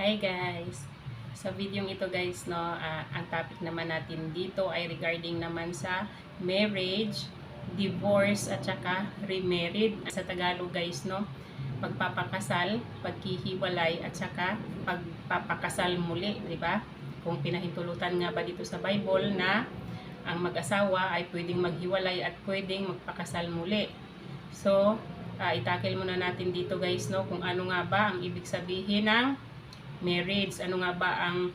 Hi guys! Sa video ito guys, no, ah, ang topic naman natin dito ay regarding naman sa marriage, divorce at saka remarried. Sa Tagalog guys, no, pagpapakasal, pagkihiwalay at saka pagpapakasal muli, di ba? Kung pinahintulutan nga ba dito sa Bible na ang mag-asawa ay pwedeng maghiwalay at pwedeng magpakasal muli. So, ah, itakil muna natin dito guys, no, kung ano nga ba ang ibig sabihin ng marriage. Ano nga ba ang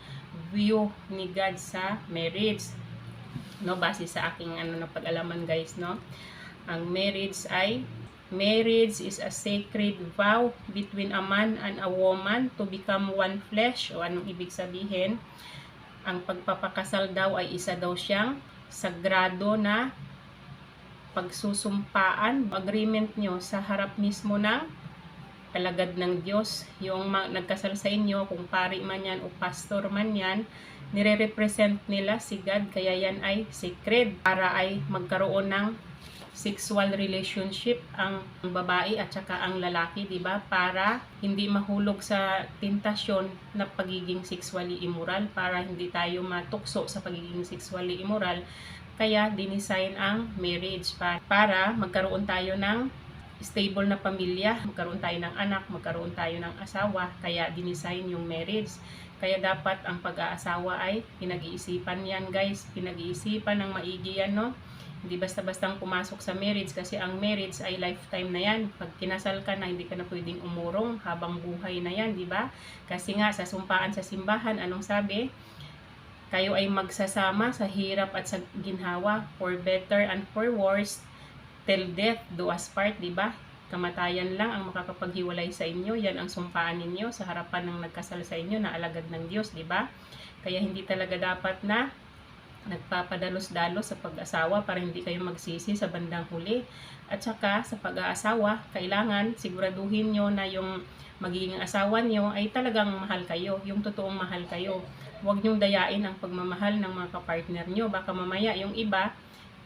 view ni God sa marriage? No, base sa aking ano na pag-alaman guys, no. Ang marriage ay marriage is a sacred vow between a man and a woman to become one flesh. O anong ibig sabihin? Ang pagpapakasal daw ay isa daw siyang sagrado na pagsusumpaan, agreement nyo sa harap mismo ng kalagad ng Diyos. Yung nagkasal sa inyo, kung pari man yan o pastor man yan, nire-represent nila si God, kaya yan ay sacred para ay magkaroon ng sexual relationship ang babae at saka ang lalaki, 'di ba? Para hindi mahulog sa tentasyon na pagiging sexually immoral, para hindi tayo matukso sa pagiging sexually immoral. Kaya dinisign ang marriage para, para magkaroon tayo ng stable na pamilya, magkaroon tayo ng anak, magkaroon tayo ng asawa, kaya dinisign yung marriage. Kaya dapat ang pag-aasawa ay pinag-iisipan yan guys, pinag-iisipan ng maigi yan no. Hindi basta-bastang pumasok sa marriage kasi ang marriage ay lifetime na yan. Pag kinasal ka na, hindi ka na pwedeng umurong habang buhay na yan, di ba? Kasi nga, sa sumpaan sa simbahan, anong sabi? Kayo ay magsasama sa hirap at sa ginhawa, for better and for worse, till death do us part, di ba? Kamatayan lang ang makakapaghiwalay sa inyo. Yan ang sumpaan ninyo sa harapan ng nagkasal sa inyo na alagad ng Diyos, di ba? Kaya hindi talaga dapat na nagpapadalos-dalos sa pag-asawa para hindi kayo magsisi sa bandang huli. At saka sa pag-aasawa, kailangan siguraduhin nyo na yung magiging asawa nyo ay talagang mahal kayo, yung totoong mahal kayo. Huwag nyong dayain ang pagmamahal ng mga kapartner nyo. Baka mamaya yung iba,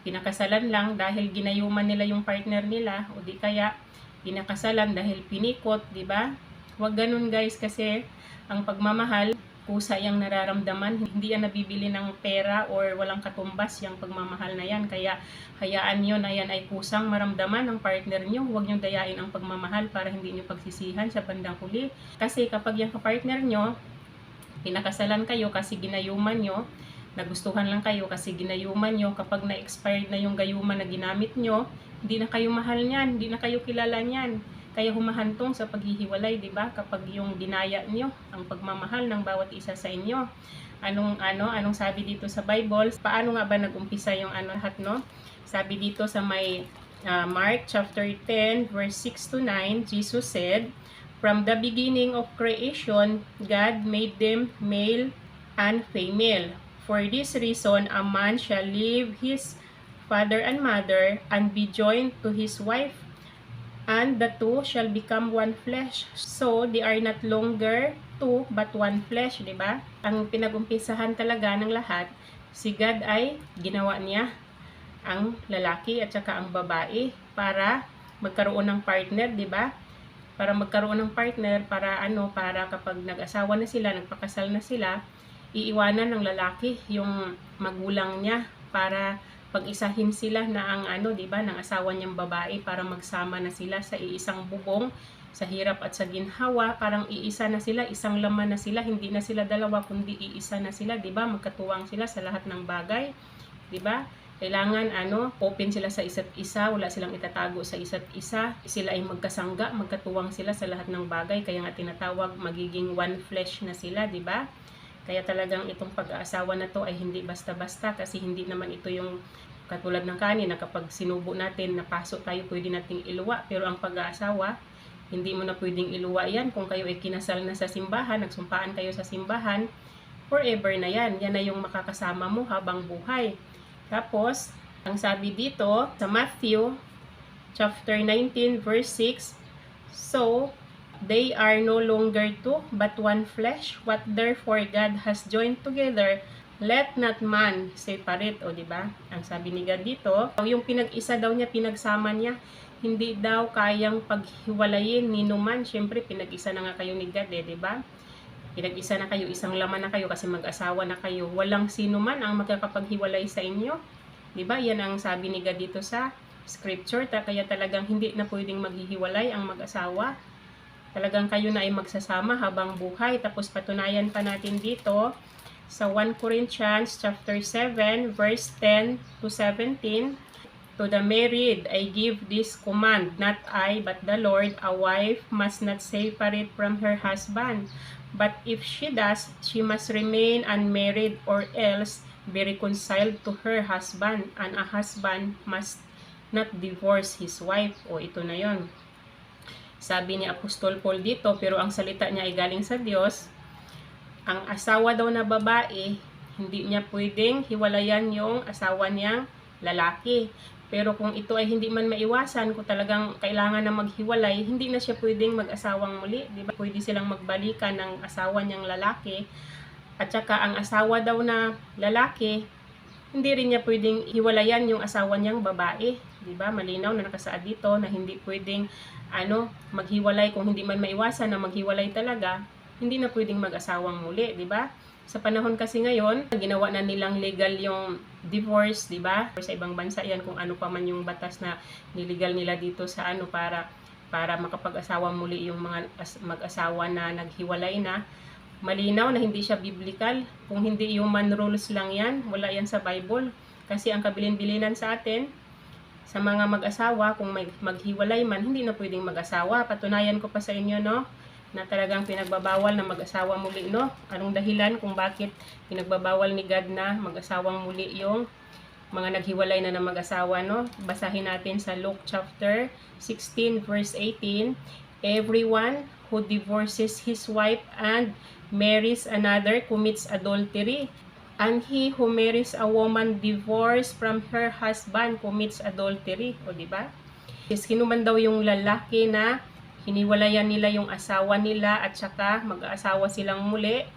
pinakasalan lang dahil ginayuman nila yung partner nila o di kaya pinakasalan dahil pinikot, di ba? Huwag ganun guys kasi ang pagmamahal kusa yung nararamdaman. Hindi yan nabibili ng pera or walang katumbas yung pagmamahal na yan. Kaya hayaan nyo na yan ay kusang maramdaman ng partner nyo. Huwag nyo dayain ang pagmamahal para hindi nyo pagsisihan sa bandang huli. Kasi kapag yung kapartner nyo, pinakasalan kayo kasi ginayuman nyo, nagustuhan lang kayo kasi ginayuman nyo, kapag na-expired na yung gayuman na ginamit nyo, hindi na kayo mahal niyan, hindi na kayo kilala niyan kaya humahantong sa paghihiwalay, 'di ba? Kapag yung dinaya niyo ang pagmamahal ng bawat isa sa inyo. Anong ano, anong sabi dito sa Bible? Paano nga ba nagumpisa yung ano lahat, no? Sabi dito sa may uh, Mark chapter 10 verse 6 to 9, Jesus said, From the beginning of creation, God made them male and female. For this reason, a man shall leave his father and mother and be joined to his wife and the two shall become one flesh. So, they are not longer two, but one flesh, di ba? Ang pinagumpisahan talaga ng lahat, si God ay ginawa niya ang lalaki at saka ang babae para magkaroon ng partner, di ba? Para magkaroon ng partner, para ano, para kapag nag-asawa na sila, nagpakasal na sila, iiwanan ng lalaki yung magulang niya para pag-isahin sila na ang ano, 'di ba, ng asawa niyang babae para magsama na sila sa iisang bubong sa hirap at sa ginhawa, parang iisa na sila, isang laman na sila, hindi na sila dalawa kundi iisa na sila, 'di ba? Magkatuwang sila sa lahat ng bagay, 'di ba? Kailangan ano, open sila sa isa't isa, wala silang itatago sa isa't isa. Sila ay magkasangga, magkatuwang sila sa lahat ng bagay, kaya nga tinatawag magiging one flesh na sila, 'di ba? Kaya talagang itong pag-aasawa na to ay hindi basta-basta kasi hindi naman ito yung katulad ng kanina kapag sinubo natin napasok tayo pwede nating iluwa pero ang pag-aasawa hindi mo na pwedeng iluwa yan kung kayo ay kinasal na sa simbahan, nagsumpaan kayo sa simbahan, forever na yan. Yan na yung makakasama mo habang buhay. Tapos, ang sabi dito sa Matthew chapter 19 verse 6, So, They are no longer two, but one flesh. What therefore God has joined together, let not man separate. O, di ba? Ang sabi ni God dito, yung pinag-isa daw niya, pinagsama niya, hindi daw kayang paghiwalayin ni Numan. Siyempre, pinag-isa na nga kayo ni God, eh, di ba? pinag-isa na kayo, isang laman na kayo kasi mag-asawa na kayo. Walang sino man ang magkakapaghiwalay sa inyo. 'Di ba? Yan ang sabi ni God dito sa scripture. Ta kaya talagang hindi na pwedeng maghihiwalay ang mag-asawa. Talagang kayo na ay magsasama habang buhay. Tapos patunayan pa natin dito sa 1 Corinthians chapter 7 verse 10 to 17 To the married, I give this command, not I, but the Lord, a wife must not separate from her husband. But if she does, she must remain unmarried or else be reconciled to her husband, and a husband must not divorce his wife. O ito na yon. Sabi ni Apostol Paul dito, pero ang salita niya ay galing sa Diyos, ang asawa daw na babae, hindi niya pwedeng hiwalayan yung asawa niyang lalaki. Pero kung ito ay hindi man maiwasan, kung talagang kailangan na maghiwalay, hindi na siya pwedeng mag-asawang muli. Di ba? Pwede silang magbalikan ng asawa niyang lalaki. At saka ang asawa daw na lalaki, hindi rin niya pwedeng hiwalayan yung asawa niyang babae. Di ba? Malinaw na nakasaad dito na hindi pwedeng ano, maghiwalay kung hindi man maiwasan na maghiwalay talaga, hindi na pwedeng mag-asawang muli, di ba? Sa panahon kasi ngayon, ginawa na nilang legal yung divorce, di ba? Sa ibang bansa yan kung ano pa man yung batas na niligal nila dito sa ano para para makapag-asawa muli yung mga as- mag-asawa na naghiwalay na. Malinaw na hindi siya biblical. Kung hindi human rules lang yan, wala yan sa Bible. Kasi ang kabilin-bilinan sa atin, sa mga mag-asawa, kung may maghiwalay man, hindi na pwedeng mag-asawa. Patunayan ko pa sa inyo, no? na talagang pinagbabawal na mag-asawa muli, no? Anong dahilan kung bakit pinagbabawal ni God na mag-asawang muli yung mga naghiwalay na na mag-asawa, no? Basahin natin sa Luke chapter 16 verse 18. Everyone who divorces his wife and marries another commits adultery. And he who marries a woman divorced from her husband commits adultery. O, di ba? Is kinuman daw yung lalaki na hiniwalayan nila yung asawa nila at saka mag-aasawa silang muli.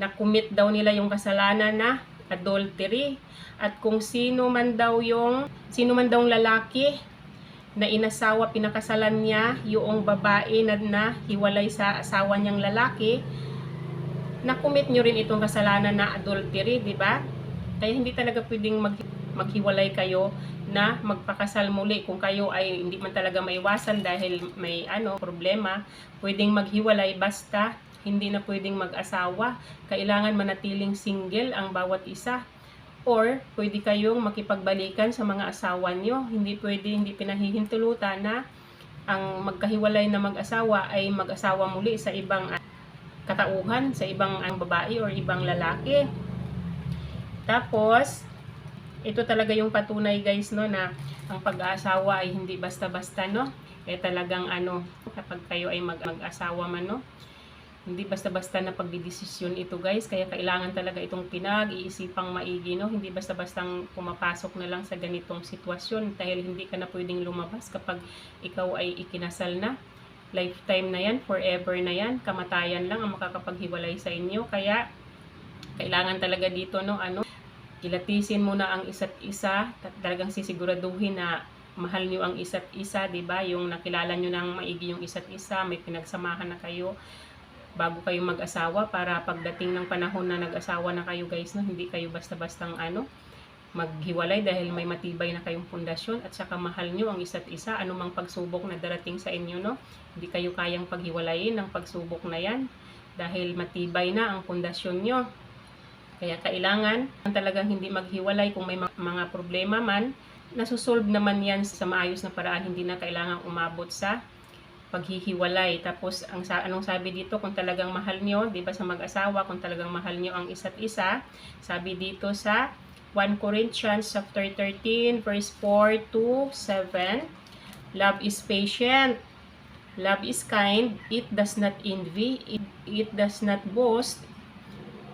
Na-commit daw nila yung kasalanan na adultery. At kung sino man daw yung, sino man daw lalaki na inasawa, pinakasalan niya yung babae na, na hiwalay sa asawa niyang lalaki, na-commit nyo rin itong kasalanan na adultery, di ba? Kaya hindi talaga pwedeng mag, maghiwalay kayo na magpakasal muli kung kayo ay hindi man talaga maiwasan dahil may ano problema, pwedeng maghiwalay basta hindi na pwedeng mag-asawa. Kailangan manatiling single ang bawat isa. Or pwede kayong makipagbalikan sa mga asawa nyo. Hindi pwede, hindi pinahihintulutan na ang magkahiwalay na mag-asawa ay mag-asawa muli sa ibang katauhan, sa ibang ang babae or ibang lalaki. Tapos, ito talaga yung patunay guys no na ang pag-aasawa ay hindi basta-basta no eh talagang ano kapag kayo ay mag- mag-asawa man no hindi basta-basta na pagdidesisyon ito guys. Kaya kailangan talaga itong pinag-iisipang maigi no? Hindi basta-bastang pumapasok na lang sa ganitong sitwasyon dahil hindi ka na pwedeng lumabas kapag ikaw ay ikinasal na. Lifetime na yan forever na yan. Kamatayan lang ang makakapaghiwalay sa inyo. Kaya kailangan talaga dito no? Ano kilatisin mo na ang isa't isa, talagang sisiguraduhin na mahal nyo ang isa't isa, 'di ba? Yung nakilala nyo nang maigi yung isa't isa, may pinagsamahan na kayo bago kayo mag-asawa para pagdating ng panahon na nag-asawa na kayo guys, no, hindi kayo basta-bastang ano, maghiwalay dahil may matibay na kayong pundasyon at saka mahal nyo ang isa't isa, anumang pagsubok na darating sa inyo, no? Hindi kayo kayang paghiwalayin ng pagsubok na yan dahil matibay na ang pundasyon nyo. Kaya kailangan talagang hindi maghiwalay kung may mga problema man, nasusolve naman yan sa maayos na paraan, hindi na kailangang umabot sa paghihiwalay. Tapos ang sa anong sabi dito kung talagang mahal niyo, 'di ba sa mag-asawa kung talagang mahal niyo ang isa't isa, sabi dito sa 1 Corinthians chapter 13 verse 4 to 7, love is patient, love is kind, it does not envy, it, it does not boast,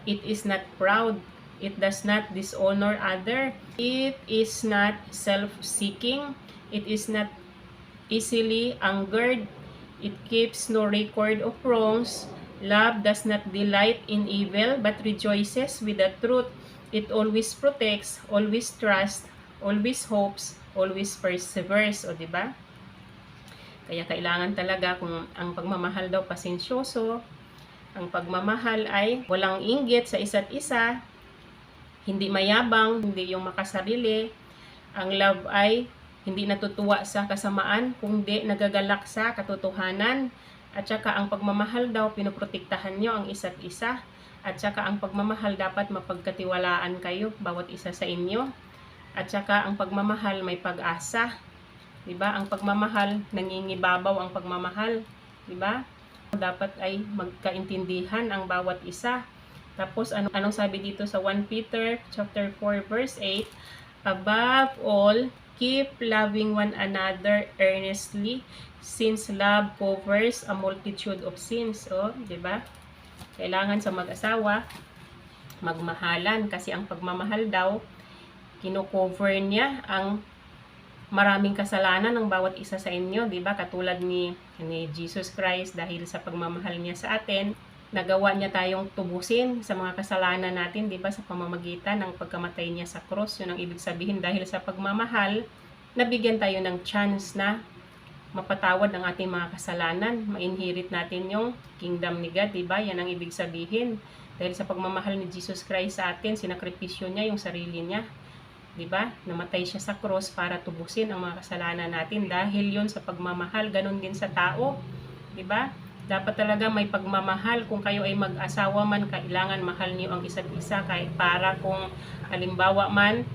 It is not proud. It does not dishonor other. It is not self-seeking. It is not easily angered. It keeps no record of wrongs. Love does not delight in evil, but rejoices with the truth. It always protects, always trusts, always hopes, always perseveres. O, di ba? Kaya kailangan talaga kung ang pagmamahal daw pasensyoso, Ang pagmamahal ay walang inggit sa isa't isa, hindi mayabang, hindi yung makasarili. Ang love ay hindi natutuwa sa kasamaan, kundi nagagalak sa katotohanan. At saka ang pagmamahal daw, pinoprotektahan nyo ang isa't isa. At saka ang pagmamahal dapat mapagkatiwalaan kayo, bawat isa sa inyo. At saka ang pagmamahal may pag-asa. 'Di ba? Ang pagmamahal nangingibabaw ang pagmamahal, 'di ba? Dapat ay magkaintindihan ang bawat isa. Tapos ano anong sabi dito sa 1 Peter chapter 4 verse 8, above all keep loving one another earnestly since love covers a multitude of sins. O, 'di ba? Kailangan sa mag-asawa magmahalan kasi ang pagmamahal daw kino-cover niya ang maraming kasalanan ng bawat isa sa inyo, 'di ba? Katulad ni ni Jesus Christ dahil sa pagmamahal niya sa atin, nagawa niya tayong tubusin sa mga kasalanan natin, 'di ba? Sa pamamagitan ng pagkamatay niya sa cross. 'Yun ang ibig sabihin dahil sa pagmamahal, nabigyan tayo ng chance na mapatawad ang ating mga kasalanan, ma-inherit natin yung kingdom ni God, 'di ba? Yan ang ibig sabihin. Dahil sa pagmamahal ni Jesus Christ sa atin, sinakripisyo niya yung sarili niya 'di ba? Namatay siya sa cross para tubusin ang mga kasalanan natin dahil 'yon sa pagmamahal, ganun din sa tao, 'di ba? Dapat talaga may pagmamahal kung kayo ay mag-asawa man, kailangan mahal niyo ang isa't isa kahit para kung halimbawa man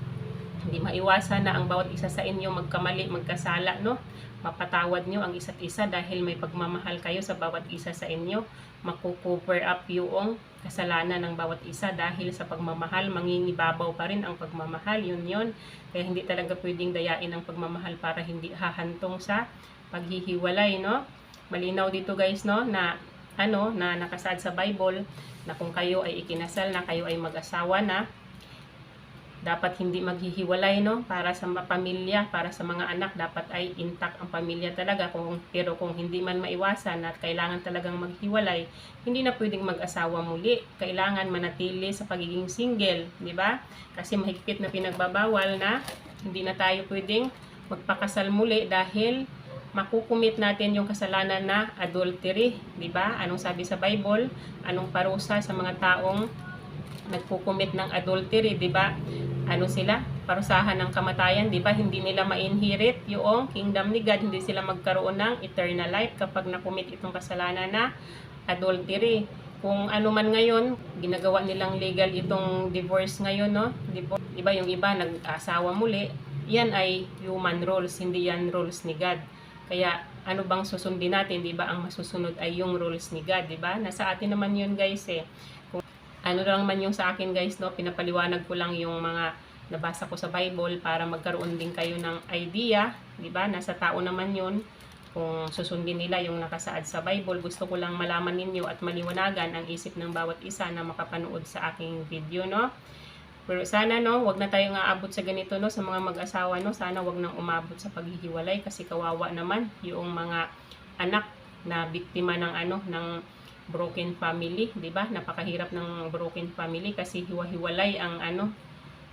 hindi maiwasan na ang bawat isa sa inyo magkamali, magkasala, no? Mapatawad niyo ang isa't isa dahil may pagmamahal kayo sa bawat isa sa inyo. Makukover up yung kasalanan ng bawat isa dahil sa pagmamahal, mangingibabaw pa rin ang pagmamahal, yun yun. Kaya hindi talaga pwedeng dayain ang pagmamahal para hindi hahantong sa paghihiwalay, no? Malinaw dito guys, no, na ano, na nakasaad sa Bible na kung kayo ay ikinasal na kayo ay mag-asawa na, dapat hindi maghihiwalay no? Para sa pamilya para sa mga anak dapat ay intact ang pamilya talaga. Kung pero kung hindi man maiwasan at kailangan talagang maghiwalay hindi na pwedeng mag-asawa muli. Kailangan manatili sa pagiging single di ba? Kasi mahigpit na pinagbabawal na hindi na tayo pwedeng magpakasal muli dahil makukumit natin yung kasalanan na adultery di ba anong sabi sa Bible anong parusa sa mga taong nagkukumit ng adultery, 'di ba? Ano sila? Parusahan ng kamatayan, 'di ba? Hindi nila ma-inherit yung kingdom ni God, hindi sila magkaroon ng eternal life kapag nakumit itong kasalanan na adultery. Kung ano man ngayon, ginagawa nilang legal itong divorce ngayon, no? Divorce, 'di ba? Yung iba nag-asawa muli, yan ay human rules, hindi yan rules ni God. Kaya ano bang susundin natin, 'di ba? Ang masusunod ay yung rules ni God, 'di ba? Nasa atin naman 'yun, guys, eh ano lang man yung sa akin guys, no, pinapaliwanag ko lang yung mga nabasa ko sa Bible para magkaroon din kayo ng idea, di ba? Nasa tao naman yun kung susundin nila yung nakasaad sa Bible. Gusto ko lang malaman ninyo at maliwanagan ang isip ng bawat isa na makapanood sa aking video, no? Pero sana no, wag na tayong aabot sa ganito no sa mga mag-asawa no. Sana wag nang umabot sa paghihiwalay kasi kawawa naman yung mga anak na biktima ng ano ng broken family, 'di ba? Napakahirap ng broken family kasi hiwa-hiwalay ang ano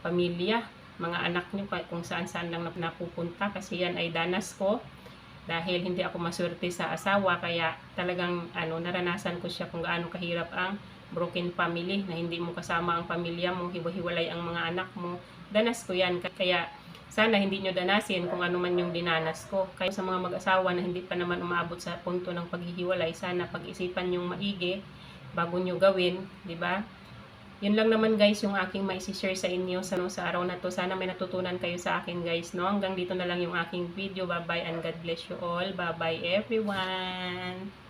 pamilya, mga anak niyo kung saan-saan lang napupunta kasi yan ay danas ko dahil hindi ako maswerte sa asawa kaya talagang ano naranasan ko siya kung gaano kahirap ang broken family na hindi mo kasama ang pamilya mo, hiwa-hiwalay ang mga anak mo. Danas ko yan kaya sana hindi nyo danasin kung ano man yung dinanas ko. Kaya sa mga mag-asawa na hindi pa naman umabot sa punto ng paghihiwalay, sana pag-isipan yung maigi bago nyo gawin, di ba? Yun lang naman guys yung aking maisi-share sa inyo sa, no, sa araw na to. Sana may natutunan kayo sa akin guys. No? Hanggang dito na lang yung aking video. Bye-bye and God bless you all. Bye-bye everyone.